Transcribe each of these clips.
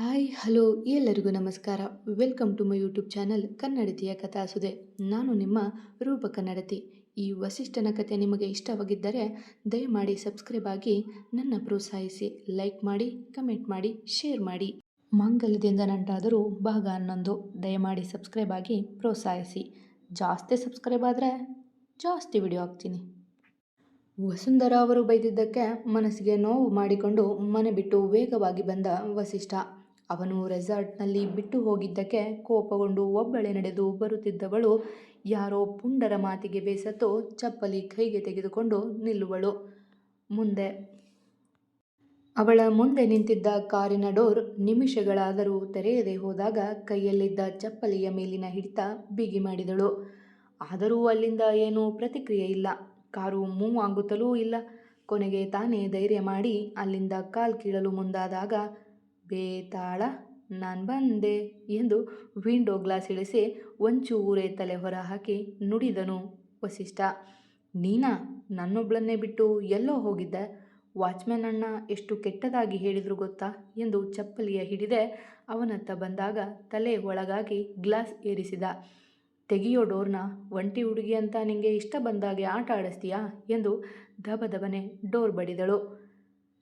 Hi, hello, ಎಲ್ಲರಿಗೂ ನಮಸ್ಕಾರ. Welcome to my YouTube channel ಕನ್ನಡತಿಯ ಕಥಾಸುದೆ. ನಾನು ನಿಮ್ಮ ರೂಪ ಕನ್ನಡತಿ ಈ ವಸಿಷ್ಠನ ಕಥೆ ನಿಮಗೆ ಇಷ್ಟವಾಗಿದ್ದರೆ ದಯಮಾಡಿ ಸಬ್ಸ್ಕ್ರೈಬ್ ಆಗಿ ನನ್ನ ಪ್ರೋತ್ಸಾಹಿಸಿ, ಲೈಕ್ ಮಾಡಿ, ಕಮೆಂಟ್ ಮಾಡಿ, ಶೇರ್ ಮಾಡಿ. ಮಾಂಗಲ್ಯದಿಂದ ನಂಟಾದರೂ ಭಾಗ ಹನ್ನೊಂದು. ದಯಮಾಡಿ ಸಬ್ಸ್ಕ್ರೈಬ್ ಆಗಿ ಪ್ರೋತ್ಸಾಹಿಸಿ. ಜಾಸ್ತಿ ಸಬ್ಸ್ಕ್ರೈಬ್ ಆದರೆ ಜಾಸ್ತಿ ವಿಡಿಯೋ ಹಾಕ್ತೀನಿ. ವಸುಂಧರ ಅವರು ಬೈದಿದ್ದಕ್ಕೆ ಮನಸ್ಸಿಗೆ ನೋವು ಮಾಡಿಕೊಂಡು ಮನೆ ಬಿಟ್ಟು ವೇಗವಾಗಿ ಬಂದ ವಸಿಷ್ಠ. ಅವನು ರೆಸಾರ್ಟ್ನಲ್ಲಿ ಬಿಟ್ಟು ಹೋಗಿದ್ದಕ್ಕೆ ಕೋಪಗೊಂಡು ಒಬ್ಬಳೆ ನಡೆದು ಬರುತ್ತಿದ್ದವಳು. ಯಾರೋ ಪುಂಡರ ಮಾತಿಗೆ ಬೇಸತ್ತು ಚಪ್ಪಲಿ ಕೈಗೆ ತೆಗೆದುಕೊಂಡು ನಿಲ್ಲುವಳು. ಮುಂದೆ. ಅವಳ ಮುಂದೆ ನಿಂತಿದ್ದ ಕಾರಿನ ಡೋರ್ ನಿಮಿಷಗಳಾದರೂ ತೆರೆಯದೆ ಹೋದಾಗ ಕೈಯಲ್ಲಿದ್ದ ಚಪ್ಪಲಿಯ ಮೇಲಿನ ಹಿಡಿತ ಬಿಗಿ ಮಾಡಿದಳು. ಆದರೂ ಅಲ್ಲಿಂದ ಏನೂ ಪ್ರತಿಕ್ರಿಯೆ ಇಲ್ಲ. ಕಾರು ಮೂವ್ ಆಗುತ್ತಲೂ ಇಲ್ಲ. ಕೊನೆಗೆ ತಾನೇ ಧೈರ್ಯ ಮಾಡಿ ಅಲ್ಲಿಂದ ಕಾಲ್ ಕೀಳಲು ಮುಂದಾದಾಗ ಬೇತಾಳ, ನಾನು ಬಂದೆ ಎಂದು ವಿಂಡೋ ಗ್ಲಾಸ್ ಇಳಿಸಿ ಒಂಚೂರೇ ತಲೆ ಹೊರ ಹಾಕಿ ನುಡಿದನು ವಸಿಷ್ಠ. ನೀನಾ, ನನ್ನೊಬ್ಳನ್ನೇ ಬಿಟ್ಟು ಎಲ್ಲೋ ಹೋಗಿದ್ದೆ? ವಾಚ್ಮ್ಯಾನ್ ಅಣ್ಣ ಎಷ್ಟು ಕೆಟ್ಟದಾಗಿ ಹೇಳಿದ್ರು ಗೊತ್ತಾ ಎಂದು ಚಪ್ಪಲಿಯ ಹಿಡಿದೆ ಅವನತ್ತ ಬಂದಾಗ ತಲೆ ಒಳಗಾಗಿ ಗ್ಲಾಸ್ ಏರಿಸಿದ. ತೆಗಿಯೋ ಡೋರ್ನ ಒಂಟಿ ಹುಡುಗಿ ಅಂತ ನಿಂಗೆ ಇಷ್ಟ ಬಂದಾಗೆ ಆಟ ಆಡಿಸ್ತೀಯಾ? ಎಂದು ದಬದಬನೆ ಡೋರ್ ಬಡಿದಳು.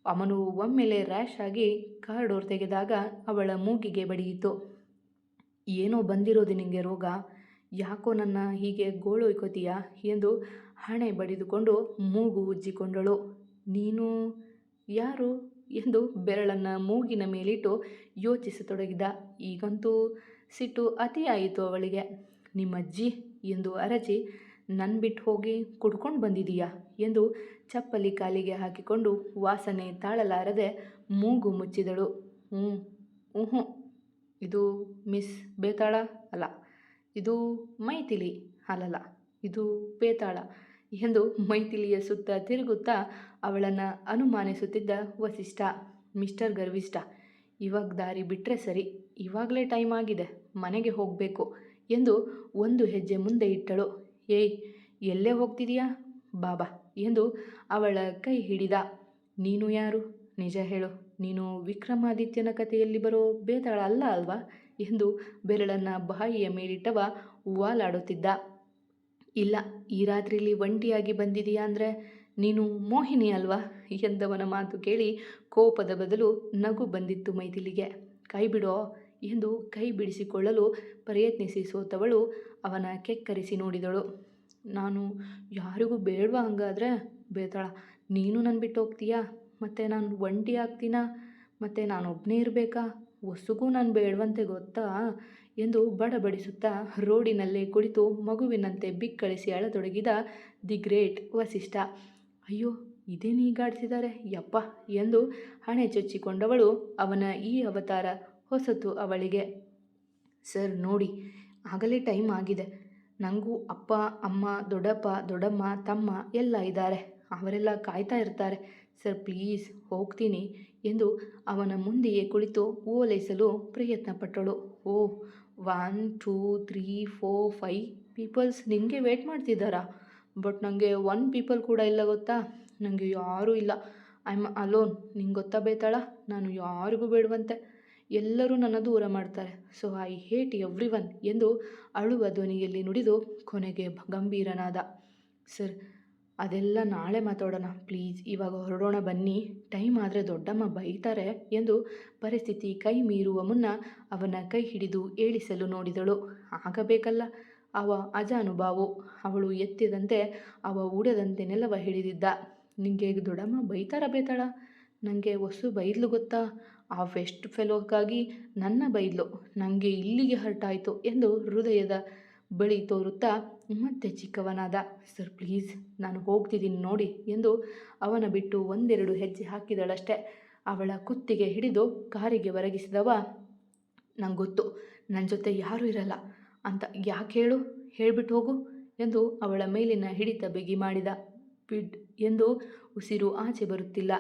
ಅವನು ಒಮ್ಮೆಲೆ ರ್ಯಾಶ್ ಆಗಿ ಕಾರ್ ಡೋರ್ ತೆಗೆದಾಗ ಅವಳ ಮೂಗಿಗೆ ಬಡಿಯಿತು. ಏನೋ ಬಂದಿರೋದು ನಿನಗೆ ರೋಗ? ಯಾಕೋ ನನ್ನ ಹೀಗೆ ಗೋಳೊಯ್ಕೋತೀಯ ಎಂದು ಹಣೆ ಬಡಿದುಕೊಂಡು ಮೂಗು ಉಜ್ಜಿಕೊಂಡಳು. ನೀನು ಯಾರು ಎಂದು ಬೆರಳನ್ನು ಮೂಗಿನ ಮೇಲಿಟ್ಟು ಯೋಚಿಸತೊಡಗಿದ. ಈಗಂತೂ ಸಿಟ್ಟು ಅತಿಯಾಯಿತು ಅವಳಿಗೆ. ನಿಮ್ಮಜ್ಜಿ ಎಂದು ಅರಚಿ ನನ್ನ ಬಿಟ್ಟು ಹೋಗಿ ಕುಡ್ಕೊಂಡು ಬಂದಿದೀಯಾ ಎಂದು ಚಪ್ಪಲಿ ಕಾಲಿಗೆ ಹಾಕಿಕೊಂಡು ವಾಸನೆ ತಾಳಲಾರದೆ ಮೂಗು ಮುಚ್ಚಿದಳು. ಹ್ಞೂ ಹ್ಞೂ ಇದು ಮಿಸ್ ಬೇತಾಳ ಅಲ್ಲ, ಇದು ಮೈಥಿಲಿ ಅಲ್ಲಲ್ಲ, ಇದು ಬೇತಾಳ ಎಂದು ಮೈಥಿಲಿಯ ಸುತ್ತ ತಿರುಗುತ್ತಾ ಅವಳನ್ನು ಅನುಮಾನಿಸುತ್ತಿದ್ದ ವಸಿಷ್ಠ, ಮಿಸ್ಟರ್ ಗರ್ವಿಷ್ಠ, ಇವಾಗ ದಾರಿ ಬಿಟ್ಟರೆ ಸರಿ, ಇವಾಗಲೇ ಟೈಮ್ ಆಗಿದೆ, ಮನೆಗೆ ಹೋಗಬೇಕು ಎಂದು ಒಂದು ಹೆಜ್ಜೆ ಮುಂದೆ ಇಟ್ಟಳು. ಏಯ್, ಎಲ್ಲೇ ಹೋಗ್ತಿದೀಯಾ? ಬಾಬಾ ಎಂದು ಅವಳ ಕೈ ಹಿಡಿದ. ನೀನು ಯಾರು? ನಿಜ ಹೇಳು. ನೀನು ವಿಕ್ರಮಾದಿತ್ಯನ ಕಥೆಯಲ್ಲಿ ಬರೋ ಬೇತಾಳ ಅಲ್ಲ ಅಲ್ವಾ? ಎಂದು ಬೆರಳನ್ನು ಬಾಯಿಯ ಮೇಲಿಟ್ಟವ ವಾಲಾಡುತ್ತಿದ್ದ. ಇಲ್ಲ, ಈ ರಾತ್ರಿಲಿ ಒಂಟಿಯಾಗಿ ಬಂದಿದೆಯಾ ಅಂದರೆ ನೀನು ಮೋಹಿನಿ ಅಲ್ವಾ? ಎಂದವನ ಮಾತು ಕೇಳಿ ಕೋಪದ ಬದಲು ನಗು ಬಂದಿತ್ತು ಮೈದಿಲಿಗೆ ಕೈ ಬಿಡೋ ಎಂದು ಕೈ ಬಿಡಿಸಿಕೊಳ್ಳಲು ಪ್ರಯತ್ನಿಸಿ ಸೋತವಳು. ಅವನ ಕೆಕ್ಕರಿಸಿ ನೋಡಿದಳು. ನಾನು ಯಾರಿಗೂ ಬೇಡವಾ ಹಂಗಾದ್ರೆ? ಬೇತಾಳ, ನೀನು ನನ್ನ ಬಿಟ್ಟು ಹೋಗ್ತೀಯಾ? ಮತ್ತು ನಾನು ಒಂಟಿ ಆಗ್ತೀನಾ? ಮತ್ತು ನಾನೊಬ್ಬನೇ ಇರಬೇಕಾ? ಹೊಸಗೂ ನಾನು ಬೇಡವಂತೆ ಗೊತ್ತಾ? ಎಂದು ಬಡಬಡಿಸುತ್ತಾ ರೋಡಿನಲ್ಲೇ ಕುಳಿತು ಮಗುವಿನಂತೆ ಬಿಕ್ಕಳಿಸಿ ಅಳತೊಡಗಿದ ದಿ ಗ್ರೇಟ್ ವಸಿಷ್ಠ. ಅಯ್ಯೋ ಇದೇನೀಗಾಡಿಸಿದ್ದಾರೆ ಯಪ್ಪ ಎಂದು ಹಣೆ ಚೊಚ್ಚಿಕೊಂಡವಳು ಅವನ ಈ ಅವತಾರ ಹೊಸತು ಅವಳಿಗೆ. ಸರ್, ನೋಡಿ, ಆಗಲೇ ಟೈಮ್ ಆಗಿದೆ. ನನಗೂ ಅಪ್ಪ, ಅಮ್ಮ, ದೊಡ್ಡಪ್ಪ, ದೊಡ್ಡಮ್ಮ, ತಮ್ಮ ಎಲ್ಲ ಇದ್ದಾರೆ. ಅವರೆಲ್ಲ ಕಾಯ್ತಾ ಇರ್ತಾರೆ. ಸರ್, ಪ್ಲೀಸ್ ಹೋಗ್ತೀನಿ ಎಂದು ಅವನ ಮುಂದೆಯೇ ಕುಳಿತು ಓಲೈಸಲು ಪ್ರಯತ್ನಪಟ್ಟಳು. ಓ, one, two, three, four, five peoples ನಿಮಗೆ ವೇಟ್ ಮಾಡ್ತಿದ್ದಾರಾ? ಬಟ್ ನನಗೆ ಒನ್ ಪೀಪಲ್ ಕೂಡ ಇಲ್ಲ ಗೊತ್ತಾ? ನನಗೆ ಯಾರೂ ಇಲ್ಲ. I am alone. ನಿಂಗೆ ಗೊತ್ತಾ ಬೇತಾಳ? ನಾನು ಯಾರಿಗೂ ಬೇಡವಂತೆ. ಎಲ್ಲರೂ ನನ್ನ ದೂರ ಮಾಡ್ತಾರೆ. So I hate everyone ಎಂದು ಅಳುವ ಧ್ವನಿಯಲ್ಲಿ ನುಡಿದು ಕೊನೆಗೆ ಗಂಭೀರನಾದ. ಸರ್, ಅದೆಲ್ಲ ನಾಳೆ ಮಾತಾಡೋಣ. ಪ್ಲೀಸ್, ಇವಾಗ ಹೊರಡೋಣ ಬನ್ನಿ. ಟೈಮ್ ಆದರೆ ದೊಡ್ಡಮ್ಮ ಬೈತಾರೆ ಎಂದು ಪರಿಸ್ಥಿತಿ ಕೈ ಮೀರುವ ಮುನ್ನ ಅವನ ಕೈ ಹಿಡಿದು ಏಳಿಸಲು ನೋಡಿದಳು. ಆಗಬೇಕಲ್ಲ. ಅವ ಅಜಾನುಭಾವು. ಅವಳು ಎತ್ತಿದಂತೆ ಅವ ಉಡದಂತೆ ನೆಲವ ಹಿಡಿದಿದ್ದ. ನಿಂಗೆ ದೊಡ್ಡಮ್ಮ ಬೈತಾರ ಬೇತಾಳ? ನನಗೆ ಹೊಸು ಬೈದ್ಲು ಗೊತ್ತಾ? ಆ ವೆಸ್ಟ್ ಫೆಲೋಗಾಗಿ ನನ್ನ ಬೈದ್ಲು ನನಗೆ ಇಲ್ಲಿಗೆ ಹರ್ಟಾಯಿತು ಎಂದು ಹೃದಯದ ಬಳಿ ತೋರುತ್ತಾ, ಮತ್ತೆ ಚಿಕ್ಕವನಾದ, ಸರ್ ಪ್ಲೀಸ್, ನಾನು ಹೋಗ್ತಿದ್ದೀನಿ ನೋಡಿ ಎಂದು ಅವನ ಬಿಟ್ಟು ಒಂದೆರಡು ಹೆಜ್ಜೆ ಹಾಕಿದಳಷ್ಟೆ. ಅವಳ ಕುತ್ತಿಗೆ ಹಿಡಿದು ಕಾರಿಗೆ ಒರಗಿಸಿದವ ನಂಗೆ ಗೊತ್ತು ನನ್ನ ಜೊತೆ ಯಾರೂ ಇರಲ್ಲ, ಅಂತ ಯಾಕೆ ಹೇಳು ಹೇಳ್ಬಿಟ್ಟು ಹೋಗು ಎಂದು ಅವಳ ಮೇಲಿನ ಹಿಡಿತ ಬಿಗಿ ಮಾಡಿದ ಬಿಡ್ ಎಂದು ಉಸಿರು ಆಚೆ ಬರುತ್ತಿಲ್ಲ.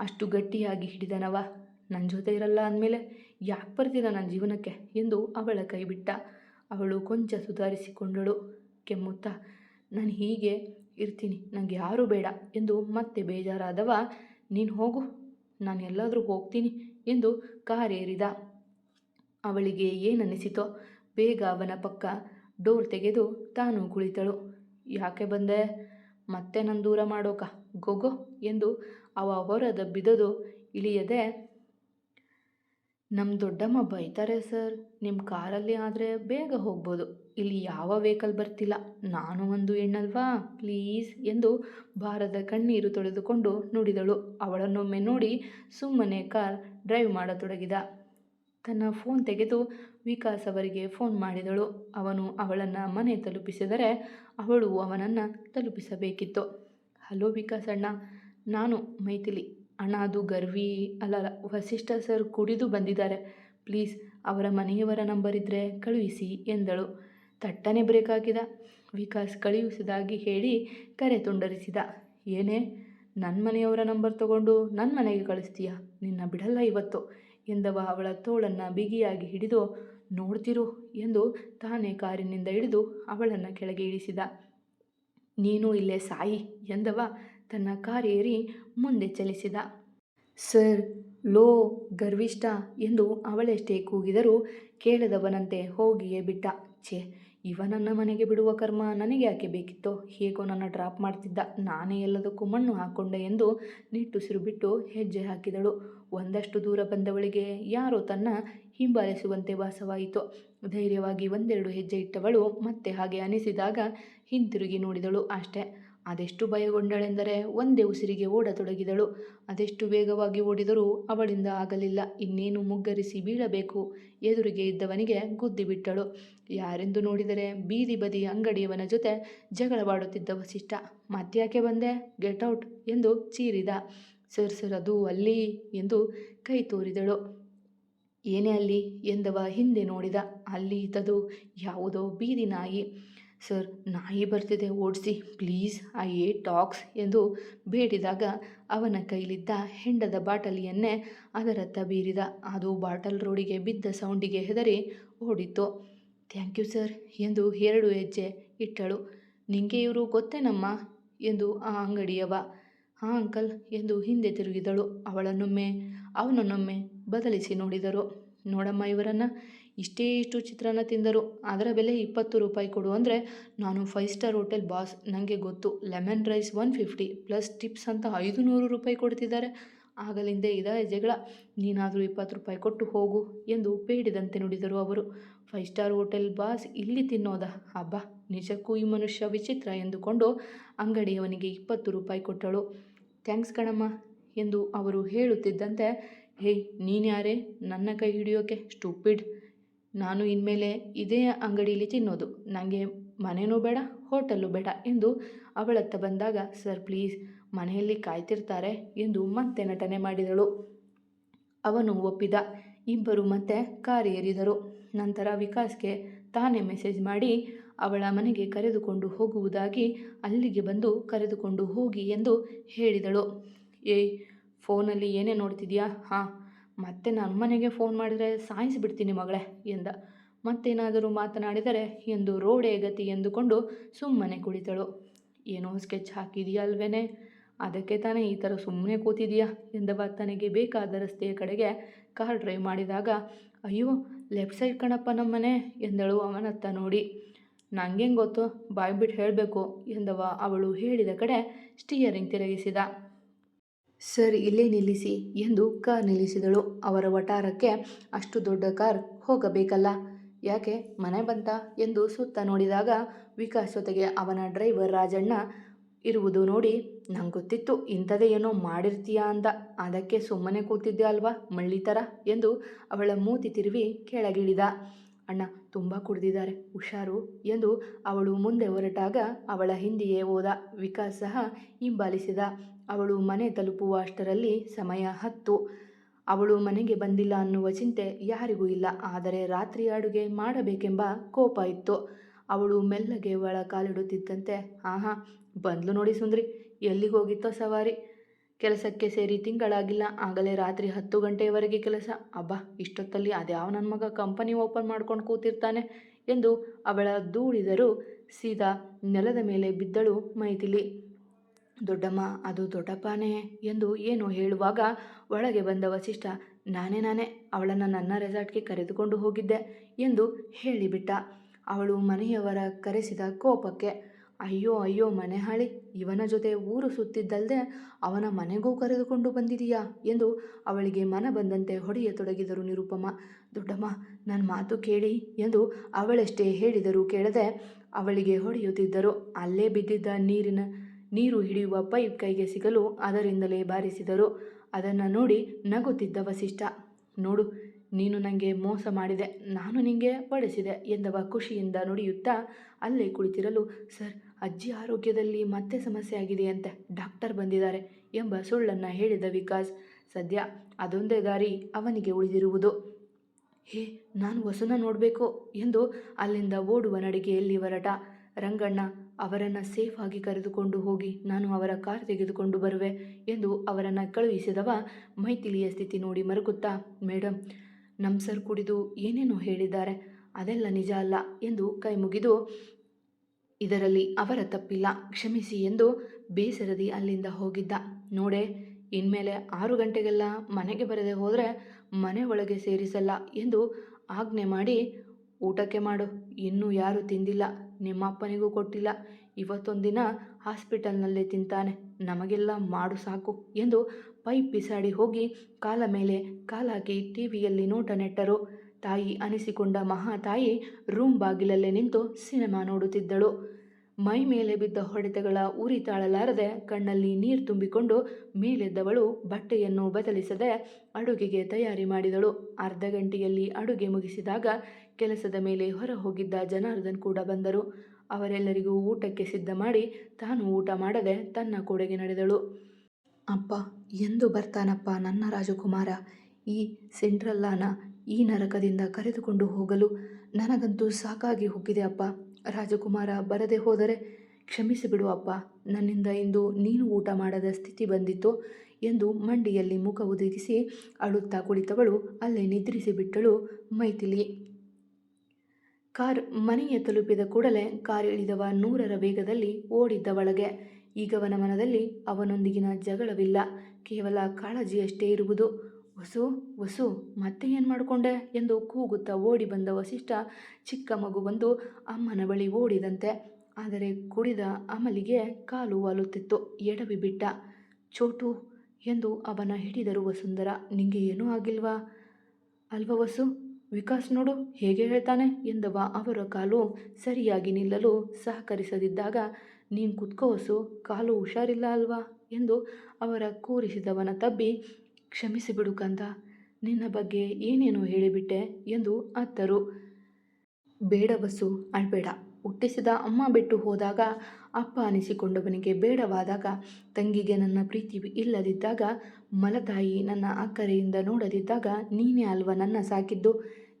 ಅಷ್ಟು ಗಟ್ಟಿಯಾಗಿ ಹಿಡಿದನವ. ನನ್ನ ಜೊತೆ ಇರಲ್ಲ ಅಂದಮೇಲೆ ಯಾಕೆ ಬರ್ತೀರ ನನ್ನ ಜೀವನಕ್ಕೆ ಎಂದು ಅವಳ ಕೈ ಬಿಟ್ಟ. ಅವಳು ಕೊಂಚ ಸುಧಾರಿಸಿಕೊಂಡಳು. ಕೆಮ್ಮುತ್ತಾ, ನಾನು ಹೀಗೆ ಇರ್ತೀನಿ ನನಗೆ ಯಾರೂ ಬೇಡ ಎಂದು ಮತ್ತೆ ಬೇಜಾರಾದವ, ನೀನು ಹೋಗು, ನಾನು ಎಲ್ಲಾದರೂ ಹೋಗ್ತೀನಿ ಎಂದು ಕಾರೇರಿದ. ಅವಳಿಗೆ ಏನನ್ನಿಸಿತೋ ಬೇಗ ಅವನ ಪಕ್ಕ ಡೋರ್ ತೆಗೆದು ತಾನು ಕುಳಿತಳು. ಯಾಕೆ ಬಂದೆ? ಮತ್ತೆ ನನ್ನ ದೂರ ಮಾಡೋಕ ಗೊಗೋ ಎಂದು ಅವ ಹೊರದಬ್ಬಿದದು. ಇಳಿಯದೆ ನಮ್ಮ ದೊಡ್ಡಮ್ಮ ಬೈತಾರೆ ಸರ್ ನಿಮ್ಮ ಕಾರಲ್ಲಿ ಆದರೆ ಬೇಗ ಹೋಗ್ಬೋದು. ಇಲ್ಲಿ ಯಾವ ವೆಹಿಕಲ್ ಬರ್ತಿಲ್ಲ, ನಾನು ಒಂದು ಹೆಣ್ಣಲ್ವಾ? ಪ್ಲೀಸ್, ಎಂದು ಭಾರದ ಕಣ್ಣೀರು ತೊಳೆದುಕೊಂಡು ನುಡಿದಳು. ಅವಳನ್ನೊಮ್ಮೆ ನೋಡಿ ಸುಮ್ಮನೆ ಕಾರ್ ಡ್ರೈವ್ ಮಾಡತೊಡಗಿದ. ತನ್ನ ಫೋನ್ ತೆಗೆದು ವಿಕಾಸ್ ಅವರಿಗೆ ಫೋನ್ ಮಾಡಿದಳು. ಅವನು ಅವಳನ್ನು ಮನೆ ತಲುಪಿಸಿದರೆ ಅವಳು ಅವನನ್ನು ತಲುಪಿಸಬೇಕಿತ್ತು. ಹಲೋ ವಿಕಾಸ್ ಅಣ್ಣ ನಾನು ಮೈಥಿಲಿ. ಅಣ್ಣ ಅದು ಗರ್ವಿ ಅಲ್ಲ ವಸಿಷ್ಠ ಸರ್ ಕುಡಿದು ಬಂದಿದ್ದಾರೆ. ಪ್ಲೀಸ್ ಅವರ ಮನೆಯವರ ನಂಬರ್ ಇದ್ದರೆ ಕಳುಹಿಸಿ ಎಂದಳು. ತಟ್ಟನೆ ಬ್ರೇಕ್ ಹಾಕಿದ. ವಿಕಾಸ್ ಕಳುಹಿಸಿದಾಗಿ ಹೇಳಿ ಕರೆ ತುಂಡರಿಸಿದ. ಏನೇ ನನ್ನ ಮನೆಯವರ ನಂಬರ್ ತಗೊಂಡು ನನ್ನ ಮನೆಗೆ ಕಳಿಸ್ತೀಯಾ? ನಿನ್ನ ಬಿಡಲ್ಲ ಇವತ್ತು ಎಂದವ ಅವಳ ತೋಳನ್ನು ಬಿಗಿಯಾಗಿ ಹಿಡಿದು. ನೋಡ್ತಿರು ಎಂದು ತಾನೇ ಕಾರಿನಿಂದ ಹಿಡಿದು ಅವಳನ್ನು ಕೆಳಗೆ ಇಳಿಸಿದ. ನೀನು ಇಲ್ಲೇ ಸಾಯಿ ಎಂದವ ತನ್ನ ಕಾರೇರಿ ಮುಂದೆ ಚಲಿಸಿದ. ಸರ್, ಲೋ ಗರ್ವಿಷ್ಠ ಎಂದು ಅವಳೆಷ್ಟೇ ಕೂಗಿದರೂ ಕೇಳದವನಂತೆ ಹೋಗಿಯೇ ಬಿಟ್ಟ. ಛೇ ಇವ ನನ್ನ ಮನೆಗೆ ಬಿಡುವ ಕರ್ಮ ನನಗೆ ಯಾಕೆ ಬೇಕಿತ್ತೋ? ಹೇಗೋ ನನ್ನ ಡ್ರಾಪ್ ಮಾಡ್ತಿದ್ದ. ನಾನೇ ಎಲ್ಲದಕ್ಕೂ ಮಣ್ಣು ಹಾಕ್ಕೊಂಡೆ ಎಂದು ನಿಟ್ಟುಸಿರು ಬಿಟ್ಟು ಹೆಜ್ಜೆ ಹಾಕಿದಳು. ಒಂದಷ್ಟು ದೂರ ಬಂದವಳಿಗೆ ಯಾರೋ ತನ್ನ ಹಿಂಬಾಲಿಸುವಂತೆ ವಾಸವಾಯಿತು. ಧೈರ್ಯವಾಗಿ ಒಂದೆರಡು ಹೆಜ್ಜೆ ಇಟ್ಟವಳು ಮತ್ತೆ ಹಾಗೆ ಅನಿಸಿದಾಗ ಹಿಂತಿರುಗಿ ನೋಡಿದಳು ಅಷ್ಟೇ. ಅದೆಷ್ಟು ಭಯಗೊಂಡಳೆಂದರೆ ಒಂದೇ ಉಸಿರಿಗೆ ಓಡತೊಡಗಿದಳು. ಅದೆಷ್ಟು ವೇಗವಾಗಿ ಓಡಿದರೂ ಅವಳಿಂದ ಆಗಲಿಲ್ಲ. ಇನ್ನೇನು ಮುಗ್ಗರಿಸಿ ಬೀಳಬೇಕು? ಎದುರಿಗೆ ಇದ್ದವನಿಗೆ ಗುದ್ದಿಬಿಟ್ಟಳು ಯಾರೆಂದು ನೋಡಿದರೆ ಬೀದಿ ಬದಿ ಅಂಗಡಿಯವನ ಜೊತೆ ಜಗಳವಾಡುತ್ತಿದ್ದ ವಸಿಷ್ಠ. ಮತ್ತ್ಯಾಕೆ ಬಂದೆ? ಗೆಟ್ ಔಟ್ ಎಂದು ಚೀರಿದ. ಸರ್ ಸರ್, ಅದು ಅಲ್ಲಿ ಎಂದು ಕೈ ತೋರಿದಳು. ಏನೇ ಅಲ್ಲಿ ಎಂದವ ಹಿಂದೆ ನೋಡಿದ. ಅಲ್ಲಿ ಇದ್ದದು ಯಾವುದೋ ಬೀದಿ ನಾಯಿ. ಸರ್, ನಾಯಿ ಬರ್ತಿದೆ, ಓಡಿಸಿ, ಪ್ಲೀಸ್, ಐ ಏ ಟಾಕ್ಸ್ ಎಂದು ಬೇಡಿದಾಗ ಅವನ ಕೈಲಿದ್ದ ಹೆಂಡದ ಬಾಟಲಿಯನ್ನೇ ಅದರತ್ತ ಬೀರಿದ. ಅದು ಬಾಟಲ್ ರೋಡಿಗೆ ಬಿದ್ದ ಸೌಂಡಿಗೆ ಹೆದರಿ ಓಡಿತು ಥ್ಯಾಂಕ್ ಯು, ಸರ್ ಎಂದು ಎರಡು ಹೆಜ್ಜೆ ಇಟ್ಟಳು. ನಿಂಗೆ ಇವರು ಗೊತ್ತೇನಮ್ಮ? ಎಂದು ಆ ಅಂಗಡಿಯವ. ಹಾಂ, ಅಂಕಲ್ ಎಂದು ಹಿಂದೆ ತಿರುಗಿದಳು. ಅವಳನ್ನೊಮ್ಮೆ, ಅವನನ್ನೊಮ್ಮೆ ಬದಲಿಸಿ ನೋಡಿದರು. ನೋಡಮ್ಮ, ಇವರನ್ನು ಇಷ್ಟೇ ಇಷ್ಟು ಚಿತ್ರಾನ್ನ ತಿಂದರು. ಅದರ ಬೆಲೆ ಇಪ್ಪತ್ತು ರೂಪಾಯಿ ಕೊಡು ಅಂದರೆ ನಾನು ಫೈವ್ ಸ್ಟಾರ್ ಹೋಟೆಲ್ ಬಾಸ್ ನನಗೆ ಗೊತ್ತು. Lemon rice one fifty plus tips ಅಂತ ಐದು ನೂರು ರೂಪಾಯಿ ಕೊಡ್ತಿದ್ದಾರೆ. ಆಗಲಿಂದ ಇದ ಜಗಳ ನೀನಾದರೂ ಇಪ್ಪತ್ತು ರೂಪಾಯಿ ಕೊಟ್ಟು ಹೋಗು ಎಂದು ಬೇಡಿದಂತೆ ನುಡಿದರು ಅವರು. ಫೈವ್ ಸ್ಟಾರ್ ಹೋಟೆಲ್ ಬಾಸ್ ಇಲ್ಲಿ ತಿನ್ನೋದ? ಹಬ್ಬ. ನಿಜಕ್ಕೂ ಈ ಮನುಷ್ಯ ವಿಚಿತ್ರ ಎಂದುಕೊಂಡು ಅಂಗಡಿಯವನಿಗೆ ಇಪ್ಪತ್ತು ರೂಪಾಯಿ ಕೊಟ್ಟಳು. ಥ್ಯಾಂಕ್ಸ್ ಕಣಮ್ಮ ಎಂದು ಅವರು ಹೇಳುತ್ತಿದ್ದಂತೆ ಹೇಯ್ ನೀನ್ಯಾರೇ? ನನ್ನ ಕೈ ಹಿಡಿಯೋಕೆ ಸ್ಟೂಪಿಡ್ ನಾನು ಇನ್ಮೇಲೆ ಇದೇ ಅಂಗಡಿಯಲ್ಲಿ ತಿನ್ನೋದು. ನನಗೆ ಮನೆಯೂ ಬೇಡ, ಹೋಟೆಲ್ಲು ಬೇಡ ಎಂದು ಅವಳತ್ತ ಬಂದಾಗ, ಸರ್, ಪ್ಲೀಸ್, ಮನೆಯಲ್ಲಿ ಕಾಯ್ತಿರ್ತಾರೆ ಎಂದು ಮತ್ತೆ ನಟನೆ ಮಾಡಿದಳು. ಅವನು ಒಪ್ಪಿದ. ಇಬ್ಬರು ಮತ್ತೆ ಕಾರ್ ಏರಿದರು ನಂತರ ವಿಕಾಸ್ಗೆ ತಾನೇ ಮೆಸೇಜ್ ಮಾಡಿ, ಅವಳ ಮನೆಗೆ ಕರೆದುಕೊಂಡು ಹೋಗುವುದಾಗಿ ಅಲ್ಲಿಗೆ ಬಂದು ಕರೆದುಕೊಂಡು ಹೋಗಿ ಎಂದು ಹೇಳಿದಳು. ಏಯ್, ಫೋನಲ್ಲಿ ಏನೇ ನೋಡ್ತಿದ್ಯಾ? ಹಾಂ ಮತ್ತೆ ನನ್ನ ಮನೆಗೆ ಫೋನ್ ಮಾಡಿದರೆ ಸಾಯಿಸಿಬಿಡ್ತೀನಿ ಮಗಳೇ, ಎಂದ. ಮತ್ತೇನಾದರೂ ಮಾತನಾಡಿದರೆ, ಎಂದು ರೋಡೆ ಗತಿ ಎಂದುಕೊಂಡು ಸುಮ್ಮನೆ ಕುಳಿತಳು. ಏನೋ ಸ್ಕೆಚ್ ಹಾಕಿದೆಯಾ ಅಲ್ವೇನೆ ಅದಕ್ಕೆ ತಾನೇ ಈ ಥರ ಸುಮ್ಮನೆ ಕೂತಿದೆಯಾ ಎಂದವ ತನಗೆ ಬೇಕಾದ ರಸ್ತೆಯ ಕಡೆಗೆ ಕಾರ್ ಡ್ರೈವ್ ಮಾಡಿದಾಗ, ಅಯ್ಯೋ ಲೆಫ್ಟ್ ಸೈಡ್ ಕಣಪ್ಪ ನಮ್ಮನೆ, ಎಂದಳು ಅವನತ್ತ ನೋಡಿ. ನಂಗೆಂಗೆ ಗೊತ್ತು ಬಾಯ್ಬಿಟ್ಟು ಹೇಳಬೇಕು, ಎಂದವ. ಅವಳು ಹೇಳಿದ ಕಡೆ ಸ್ಟಿಯರಿಂಗ್ ತಿರುಗಿಸಿದ. ಸರ್, ಇಲ್ಲೇ ನಿಲ್ಲಿಸಿ ಎಂದು ಕಾರ್ ನಿಲ್ಲಿಸಿದಳು. ಅವರ ವಟಾರಕ್ಕೆ ಅಷ್ಟು ದೊಡ್ಡ ಕಾರ್ ಹೋಗಬೇಕಲ್ಲ? ಯಾಕೆ ಮನೆ ಬಂತ? ಎಂದು ಸುತ್ತ ನೋಡಿದಾಗ ವಿಕಾಸ್ ಜೊತೆಗೆ ಅವನ ಡ್ರೈವರ್ ರಾಜಣ್ಣ ಇರುವುದು ನೋಡಿ ನಂಗೆ ಗೊತ್ತಿತ್ತು ಇಂಥದೇ ಏನೋ ಮಾಡಿರ್ತೀಯಾ ಅಂದ. ಅದಕ್ಕೆ ಸುಮ್ಮನೆ ಕೂತಿದ್ದೆ ಅಲ್ವಾ ಮಳ್ಳಿ ಥರ ಎಂದು ಅವಳ ಮೂತಿ ತಿರುವಿ ಕೆಳಗಿಳಿದ. ಅಣ್ಣ, ತುಂಬ ಕುಡಿದಿದ್ದಾರೆ, ಹುಷಾರು ಎಂದು ಅವಳು ಮುಂದೆ ಹೊರಟಾಗ ಅವಳ ಹಿಂದೆಯೇ ಹೋದ. ವಿಕಾಸ್ ಸಹ ಹಿಂಬಾಲಿಸಿದ. ಅವಳು ಮನೆ ತಲುಪುವ ಅಷ್ಟರಲ್ಲಿ ಸಮಯ ಹತ್ತು. ಅವಳು ಮನೆಗೆ ಬಂದಿಲ್ಲ ಅನ್ನುವ ಚಿಂತೆ ಯಾರಿಗೂ ಇಲ್ಲ. ಆದರೆ ರಾತ್ರಿ ಅಡುಗೆ ಮಾಡಬೇಕೆಂಬ ಕೋಪ ಇತ್ತು. ಅವಳು ಮೆಲ್ಲಗೆ ಒಳ ಕಾಲಿಡುತ್ತಿದ್ದಂತೆ, ಆಹಾ, ಬಂದ್ಲು ನೋಡಿ ಸುಂದ್ರಿ, ಎಲ್ಲಿಗೆ ಹೋಗಿತ್ತೋ ಸವಾರಿ. ಕೆಲಸಕ್ಕೆ ಸೇರಿ ತಿಂಗಳಾಗಿಲ್ಲ, ಆಗಲೇ ರಾತ್ರಿ ಹತ್ತು ಗಂಟೆಯವರೆಗೆ ಕೆಲಸ. ಅಬ್ಬ, ಇಷ್ಟೊತ್ತಲ್ಲಿ ಅದ್ಯಾವ ನನ್ನ ಮಗ ಕಂಪನಿ ಓಪನ್ ಮಾಡ್ಕೊಂಡು ಕೂತಿರ್ತಾನೆ? ಎಂದು ಅವಳ ದೂಳಿದರು. ಸೀದಾ ನೆಲದ ಮೇಲೆ ಬಿದ್ದಳು ಮೈಥಿಲಿ. ದೊಡ್ಡಮ್ಮ, ಅದು ದೊಡ್ಡಪ್ಪನೇ ಎಂದು ಏನು ಹೇಳುವಾಗ ಒಳಗೆ ಬಂದ ವಸಿಷ್ಠ, ನಾನೇ ನಾನೇ, ಅವಳನ್ನು ನನ್ನ ರೆಸಾರ್ಟ್ಗೆ ಕರೆದುಕೊಂಡು ಹೋಗಿದ್ದೆ ಎಂದು ಹೇಳಿಬಿಟ್ಟ. ಅವಳು ಮನೆಯವರ ಕರೆಸಿದ ಕೋಪಕ್ಕೆ, ಅಯ್ಯೋ ಅಯ್ಯೋ, ಮನೆ ಹಾಳಿ, ಇವನ ಜೊತೆ ಊರು ಸುತ್ತಿದ್ದಲ್ಲದೆ ಅವನ ಮನೆಗೂ ಕರೆದುಕೊಂಡು ಬಂದಿದೀಯಾ ಎಂದು ಅವಳಿಗೆ ಮನ ಬಂದಂತೆ ಹೊಡೆಯತೊಡಗಿದರು ನಿರುಪಮ. ದೊಡ್ಡಮ್ಮ ನನ್ನ ಮಾತು ಕೇಳಿ ಎಂದು ಅವಳಷ್ಟೇ ಹೇಳಿದರೂ ಕೇಳದೆ ಅವಳಿಗೆ ಹೊಡೆಯುತ್ತಿದ್ದರು. ಅಲ್ಲೇ ಬಿದ್ದಿದ್ದ ನೀರಿನ ನೀರು ಹಿಡಿಯುವ ಪೈಪ್ ಕೈಗೆ ಸಿಗಲು ಅದರಿಂದಲೇ ಬಾರಿಸಿದರು. ಅದನ್ನು ನೋಡಿ ನಗುತ್ತಿದ್ದ ವಸಿಷ್ಠ, ನೋಡು, ನೀನು ನನಗೆ ಮೋಸ ಮಾಡಿದೆ, ನಾನು ನಿನಗೆ ಬಡಿಸಿದೆ ಎಂದವ ಖುಷಿಯಿಂದ ನುಡಿಯುತ್ತಾ ಅಲ್ಲೇ ಕುಳಿತಿರಲು, ಸರ್, ಅಜ್ಜಿ ಆರೋಗ್ಯದಲ್ಲಿ ಮತ್ತೆ ಸಮಸ್ಯೆ ಆಗಿದೆಯಂತೆ, ಡಾಕ್ಟರ್ ಬಂದಿದ್ದಾರೆ ಎಂಬ ಸುಳ್ಳನ್ನು ಹೇಳಿದ ವಿಕಾಸ್, ಸದ್ಯ ಅದೊಂದೇ ದಾರಿ ಅವನಿಗೆ ಉಳಿದಿರುವುದು. ಹೇ, ನಾನು ವಸುನ ನೋಡಬೇಕು ಎಂದು ಅಲ್ಲಿಂದ ಓಡುವ ನಡಿಗೆಯಲ್ಲಿ ಹೊರಟ ರಂಗಣ್ಣ ಅವರನ್ನು ಸೇಫ್ ಆಗಿ ಕರೆದುಕೊಂಡು ಹೋಗಿ ನಾನು ಅವರ ಕಾರ್ ತೆಗೆದುಕೊಂಡು ಬರುವೆ ಎಂದು ಅವರನ್ನು ಕಳುಹಿಸಿದವ ಮೈಥಿಲಿಯ ಸ್ಥಿತಿ ನೋಡಿ ಮರುಗುತ್ತಾ ಮೇಡಮ್ ನಮ್ಮ ಸರ್ ಕುಡಿದು ಏನೇನೋ ಹೇಳಿದ್ದಾರೆ, ಅದೆಲ್ಲ ನಿಜ ಅಲ್ಲ ಎಂದು ಕೈ ಮುಗಿದು, ಇದರಲ್ಲಿ ಅವರ ತಪ್ಪಿಲ್ಲ, ಕ್ಷಮಿಸಿ ಎಂದು ಬೇಸರದಿ ಅಲ್ಲಿಂದ ಹೋಗಿದ್ದ. ನೋಡೆ, ಇನ್ಮೇಲೆ ಆರು ಗಂಟೆಗೆಲ್ಲ ಮನೆಗೆ ಬರದೆ ಹೋದರೆ ಮನೆ ಒಳಗೆ ಸೇರಿಸಲ್ಲ ಎಂದು ಆಜ್ಞೆ ಮಾಡಿ, ಊಟಕ್ಕೆ ಮಾಡು, ಇನ್ನೂ ಯಾರೂ ತಿಂದಿಲ್ಲ ನಿಮ್ಮ ಅಪ್ಪನಿಗೂ ಕೊಟ್ಟಿಲ್ಲ. ಇವತ್ತೊಂದಿನ ಹಾಸ್ಪಿಟಲ್ನಲ್ಲೇ ತಿಂತಾನೆ. ನಮಗೆಲ್ಲ ಮಾಡು ಸಾಕು ಎಂದು ಪೈಪ್ ಬಿಸಾಡಿ ಹೋಗಿ ಕಾಲ ಮೇಲೆ ಕಾಲಾಕಿ ಟಿವಿಯಲ್ಲಿ ನೋಟ ನೆಟ್ಟರು. ತಾಯಿ ಅನಿಸಿಕೊಂಡ ಮಹಾತಾಯಿ ರೂಮ್ ಬಾಗಿಲಲ್ಲೇ ನಿಂತು ಸಿನಿಮಾ ನೋಡುತ್ತಿದ್ದಳು. ಮೈ ಮೇಲೆ ಬಿದ್ದ ಹೊಡೆತಗಳ ಉರಿ ತಾಳಲಾರದೆ ಕಣ್ಣಲ್ಲಿ ನೀರು ತುಂಬಿಕೊಂಡು ಮೇಲೆದ್ದವಳು ಬಟ್ಟೆಯನ್ನು ಬದಲಿಸದೆ ಅಡುಗೆಗೆ ತಯಾರಿ ಮಾಡಿದಳು. ಅರ್ಧ ಗಂಟೆಯಲ್ಲಿ ಅಡುಗೆ ಮುಗಿಸಿದಾಗ ಕೆಲಸದ ಮೇಲೆ ಹೊರ ಹೋಗಿದ್ದ ಜನಾರ್ದನ್ ಕೂಡ ಬಂದರು. ಅವರೆಲ್ಲರಿಗೂ ಊಟಕ್ಕೆ ಸಿದ್ಧ ಮಾಡಿ ತಾನು ಊಟ ಮಾಡದೆ ತನ್ನ ಕೂಡೆಗೆ ನಡೆದಳು. ಅಪ್ಪ ಎಂದು ಬರ್ತಾನಪ್ಪ ನನ್ನ ರಾಜಕುಮಾರ. ಈ ಸೆಂಟ್ರಲ್ಲಾನ ಈ ನರಕದಿಂದ ಕರೆದುಕೊಂಡು ಹೋಗಲು ನನಗಂತೂ ಸಾಕಾಗಿ ಹೋಗಿದೆ ಅಪ್ಪ. ರಾಜಕುಮಾರ ಬರದೆ ಹೋದರೆ ಕ್ಷಮಿಸಿಬಿಡು ಅಪ್ಪ. ನನ್ನಿಂದ ಇಂದು ನೀನು ಊಟ ಮಾಡದ ಸ್ಥಿತಿ ಬಂದಿತ್ತು ಎಂದು ಮಂಡಿಯಲ್ಲಿ ಮುಖ ಉದುಗಿಸಿ ಅಳುತ್ತಾ ಕುಳಿತವಳು ಅಲ್ಲೇ ನಿದ್ರಿಸಿ ಬಿಟ್ಟಳು ಮೈಥಿಲಿ. ಕಾರ್ ಮನೆಯ ತಲುಪಿದ ಕೂಡಲೇ ಕಾರ್ ಇಳಿದವ ನೂರರ ವೇಗದಲ್ಲಿ ಓಡಿದ್ದ ಒಳಗೆ. ಈಗವನ ಮನದಲ್ಲಿ ಅವನೊಂದಿಗಿನ ಜಗಳವಿಲ್ಲ. ಕೇವಲ ಕಾಳಜಿಯಷ್ಟೇ ಇರುವುದು. ವಸು ವಸು, ಮತ್ತೆ ಏನು ಮಾಡಿಕೊಂಡೆ? ಎಂದು ಕೂಗುತ್ತಾ ಓಡಿ ಬಂದ ವಸಿಷ್ಠ ಚಿಕ್ಕ ಮಗು ಬಂದು ಅಮ್ಮನ ಬಳಿ ಓಡಿದಂತೆ. ಆದರೆ ಕುಡಿದ ಅಮಲಿಗೆ ಕಾಲು ವಾಲುತ್ತಿತ್ತು, ಎಡವಿ ಬಿಟ್ಟ. ಚೋಟು, ಎಂದು ಅವನ ಹಿಡಿದರು ವಸುಂಧರ, ನಿಂಗೆ ಏನೂ ಆಗಿಲ್ವಾ? ಅಲ್ವ ವಸು, ವಿಕಾಸ್ ನೋಡು, ಹೇಗೆ ಹೇಳ್ತಾನೆ? ಎಂದವ ಅವರ ಕಾಲು ಸರಿಯಾಗಿ ನಿಲ್ಲಲು ಸಹಕರಿಸದಿದ್ದಾಗ, ನೀನು ಕುತ್ಕೋ ವಸು, ಕಾಲು ಹುಷಾರಿಲ್ಲ ಅಲ್ವಾ? ಎಂದು ಅವರ ಕೂರಿಸಿದವನ ತಬ್ಬಿ ಕ್ಷಮಿಸಿಬಿಡು ಕಂದ, ನಿನ್ನ ಬಗ್ಗೆ ಏನೇನು ಹೇಳಿಬಿಟ್ಟೆ ಎಂದು ಅತ್ತರು. ಬೇಡ ಬಸ್ಸು ಅಳ್ಬೇಡ. ಹುಟ್ಟಿಸಿದ ಅಮ್ಮ ಬಿಟ್ಟು ಹೋದಾಗ ಅಪ್ಪ ಅನಿಸಿಕೊಂಡವನಿಗೆ ಬೇಡವಾದಾಗ ತಂಗಿಗೆ ನನ್ನ ಪ್ರೀತಿ ಇಲ್ಲದಿದ್ದಾಗ, ಮಲತಾಯಿ ನನ್ನ ಅಕ್ಕರೆಯಿಂದ ನೋಡದಿದ್ದಾಗ ನೀನೇ ಅಲ್ವ ನನ್ನ ಸಾಕಿದ್ದು?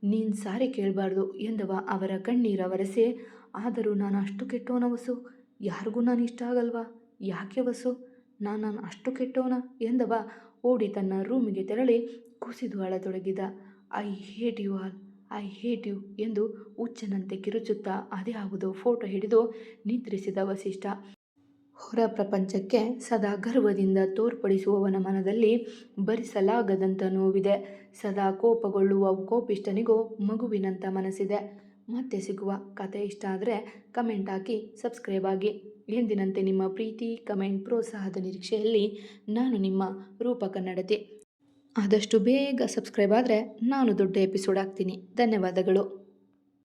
ನೀನು ಸಾರಿ ಕೇಳಬಾರ್ದು ಎಂದವ ಅವರ ಕಣ್ಣೀರ ವರಸೆ ಆದರೂ ನಾನು ಅಷ್ಟು ಕೆಟ್ಟೋನ ವಸು? ಯಾರಿಗೂ ನಾನು ಇಷ್ಟ ಆಗಲ್ವಾ? ಯಾಕೆ ವಸು? ನಾನು ನಾನು ಅಷ್ಟು ಕೆಟ್ಟೋನ ಎಂದವ ಓಡಿ ತನ್ನ ರೂಮಿಗೆ ತೆರಳಿ ಕುಸಿದು ಅಳತೊಡಗಿದ, I hate you all, I hate you ಎಂದು ಹುಚ್ಚನಂತೆ ಕಿರುಚುತ್ತಾ ಅದ್ಯಾವುದೋ ಫೋಟೋ ಹಿಡಿದು ನಿದ್ರಿಸಿದ ವಸಿಷ್ಠ. ಹೊರ ಪ್ರಪಂಚಕ್ಕೆ ಸದಾ ಗರ್ವದಿಂದ ತೋರ್ಪಡಿಸುವವನ ಮನದಲ್ಲಿ ಭರಿಸಲಾಗದಂಥ ನೋವಿದೆ. ಸದಾ ಕೋಪಗೊಳ್ಳುವ ಕೋಪಿಷ್ಟನಿಗೂ ಮಗುವಿನಂಥ ಮನಸ್ಸಿದೆ. ಮತ್ತೆ ಸಿಗುವ ಕತೆ ಇಷ್ಟ ಆದರೆ ಕಮೆಂಟ್ ಹಾಕಿ ಸಬ್ಸ್ಕ್ರೈಬ್ ಆಗಿ. ಎಂದಿನಂತೆ ನಿಮ್ಮ ಪ್ರೀತಿ, ಕಮೆಂಟ್, ಪ್ರೋತ್ಸಾಹದ ನಿರೀಕ್ಷೆಯಲ್ಲಿ ನಾನು ನಿಮ್ಮ ರೂಪ ಕನ್ನಡತಿ. ಆದಷ್ಟು ಬೇಗ ಸಬ್ಸ್ಕ್ರೈಬ್ ಆದರೆ ನಾನು ದೊಡ್ಡ ಎಪಿಸೋಡ್ ಹಾಕ್ತೀನಿ. ಧನ್ಯವಾದಗಳು.